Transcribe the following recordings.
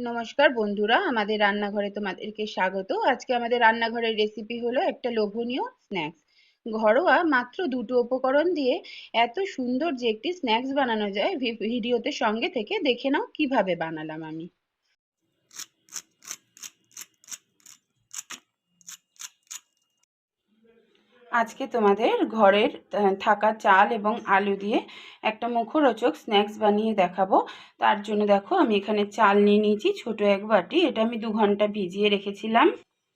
নমস্কার বন্ধুরা, আমাদের রান্নাঘরে তোমাদেরকে স্বাগত। আজকে আমাদের রান্নাঘরের রেসিপি হলো একটা লোভনীয় স্ন্যাক্স ঘরোয়া মাত্র দুটো উপকরণ দিয়ে এত সুন্দর যে একটি স্ন্যাক্স বানানো যায় ভিডিওতে সঙ্গে থেকে দেখে নাও কীভাবে বানালাম আমি। আজকে তোমাদের ঘরের থাকা চাল এবং আলু দিয়ে একটা মুখরোচক স্ন্যাক্স বানিয়ে দেখাবো। তার জন্য দেখো আমি এখানে চাল নিয়ে নিয়েছি, ছোট এক বাটি। এটা আমি দু ঘণ্টা ভিজিয়ে রেখেছিলাম।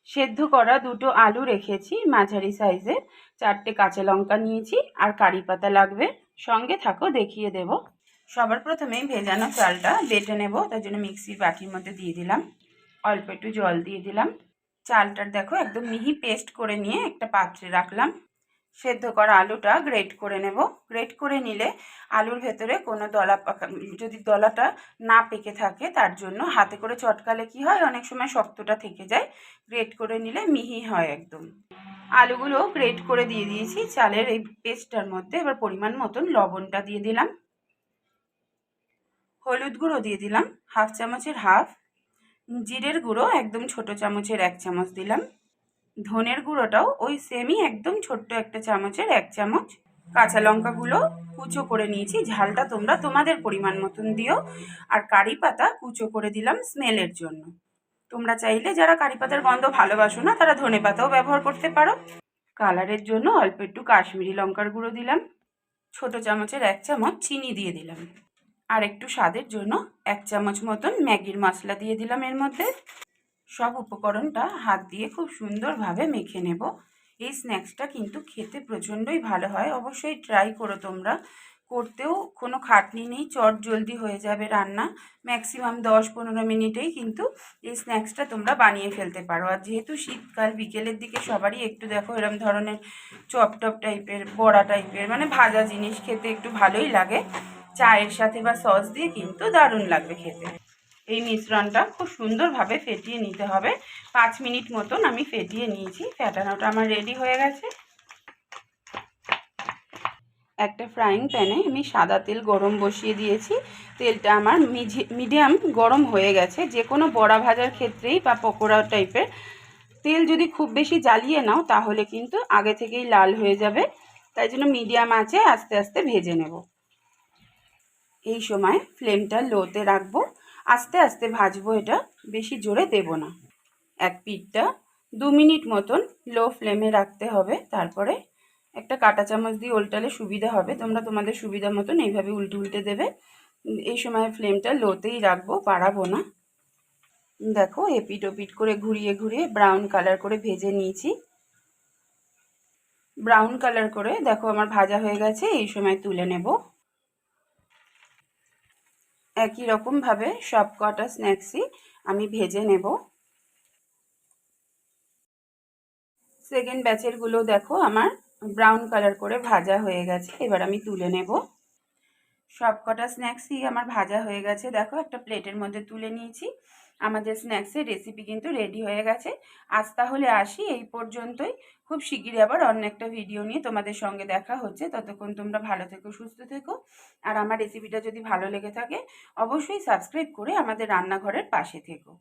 সেদ্ধ করা দুটো আলু রেখেছি মাঝারি সাইজের চারটে কাঁচা লঙ্কা নিয়েছি আর কারি পাতা লাগবে। সঙ্গে থাকো, দেখিয়ে দেব। সবার প্রথমেই ভেজানো চালটা বেটে নেব, তার জন্য মিক্সির বাটির মধ্যে দিয়ে দিলাম। অল্প একটু জল দিয়ে দিলাম। চালটার দেখো একদম মিহি পেস্ট করে নিয়ে একটা পাত্রে রাখলাম। সেদ্ধ করা আলুটা গ্রেট করে নেব। গ্রেট করে নিলে আলুর ভেতরে কোনো দলা পাকা যদি দলাটা না পেকে থাকে তার জন্য হাতে করে চটকালে কি হয়? অনেক সময় শক্তটা থেকে যায়। গ্রেট করে নিলে মিহি হয় একদম। আলুগুলো গ্রেট করে দিয়ে দিয়েছি চালের এই পেস্টটার মধ্যে। এবার পরিমাণ মতন লবণটা দিয়ে দিলাম। হলুদ গুঁড়ো দিয়ে দিলাম। হাফ চামচের হাফ। জিরের গুঁড়ো একদম ছোট চামচের এক চামচ দিলাম। ধনের গুঁড়োটাও ওই সেমই একদম ছোট্ট একটা চামচের এক চামচ। কাঁচা লঙ্কাগুলো কুচো করে নিয়েছি, ঝালটা তোমরা তোমাদের পরিমাণ মতন দিও। আর কারি পাতা কুচো করে দিলাম স্মেলের জন্য। তোমরা চাইলে যারা কারি পাতার গন্ধ ভালোবাসো না, তারা ধনে পাতাও ব্যবহার করতে পারো। কালারের জন্য অল্প একটু কাশ্মীরি লঙ্কার গুঁড়ো দিলাম। ছোট চামচের এক চামচ চিনি দিয়ে দিলাম। আর একটু স্বাদের জন্য এক চামচ মতন ম্যাগির মশলা দিয়ে দিলাম এর মধ্যে। সব উপকরণটা হাত দিয়ে খুব সুন্দরভাবে মেখে নেব। এই স্ন্যাক্সটা কিন্তু খেতে প্রচণ্ডই ভালো হয়। অবশ্যই ট্রাই করো তোমরা। করতেও কোনো খাটনি নেই, চট জলদি হয়ে যাবে রান্না। ম্যাক্সিমাম দশ পনেরো মিনিটেই কিন্তু এই স্ন্যাক্সটা তোমরা বানিয়ে ফেলতে পারো। আর যেহেতু শীতকাল, বিকেলের দিকে সবারই একটু দেখো এরম ধরনের চপ টপ টাইপের বড়া টাইপের মানে ভাজা জিনিস খেতে একটু ভালোই লাগে। চায়ের সাথে বা সস দিয়ে কিন্তু দারুণ লাগবে খেতে। এই মিশ্রণটা খুব সুন্দরভাবে ফেটিয়ে নিতে হবে। পাঁচ মিনিট মতন আমি ফেটিয়ে নিয়েছি। ফেটানোটা আমার রেডি হয়ে গেছে। একটা ফ্রাইং প্যানে আমি সাদা তেল গরম বসিয়ে দিয়েছি। তেলটা আমার মিডিয়াম গরম হয়ে গেছে। যে কোনো বড়া ভাজার ক্ষেত্রেই বা পকোড়া টাইপের তেল যদি খুব বেশি জ্বালিয়ে নাও, তাহলে কিন্তু আগে থেকেই লাল হয়ে যাবে। তাই জন্য মিডিয়াম আছে আস্তে আস্তে ভেজে নেব। এই সময় ফ্লেমটা লোতে রাখব। আস্তে আস্তে ভাজবো এটা, বেশি জোরে দেব না। এক পিঠটা দু মিনিট মতন লো ফ্লেমে রাখতে হবে। তারপরে একটা কাঁটা চামচ দিয়ে উল্টালে সুবিধা হবে। তোমরা তোমাদের সুবিধা মতন এইভাবে উল্টে উল্টে দেবে। এই সময় ফ্লেমটা লোতেই রাখব, বাড়াবো না। দেখো এপিট ওপিট করে ঘুরিয়ে ঘুরিয়ে ব্রাউন কালার করে ভেজে নিয়েছি। ব্রাউন কালার করে, দেখো আমার ভাজা হয়ে গেছে, এই সময় তুলে নেব। একই রকমভাবে সব কটা স্ন্যাক্সই আমি ভেজে নেব। সেকেন্ড ব্যাচেরগুলো দেখো, আমার ব্রাউন কালার করে ভাজা হয়ে গেছে, এবার আমি তুলে নেব। সব কটা স্ন্যাক্সই আমার ভাজা হয়ে গেছে। দেখো, একটা প্লেটের মধ্যে তুলে নিয়েছি। আমাদের স্ন্যাক্সের রেসিপি কিন্তু রেডি হয়ে গেছে। আজ তাহলে আসি। এই পর্যন্তই। খুব শিগগিরই আবার অন্য একটা ভিডিও নিয়ে তোমাদের সঙ্গে দেখা হচ্ছে। ততক্ষণ তোমরা ভালো থেকো, সুস্থ থেকো। আর আমার রেসিপিটা যদি ভালো লেগে থাকে, অবশ্যই সাবস্ক্রাইব করে আমাদের রান্নাঘরের পাশে থেকো।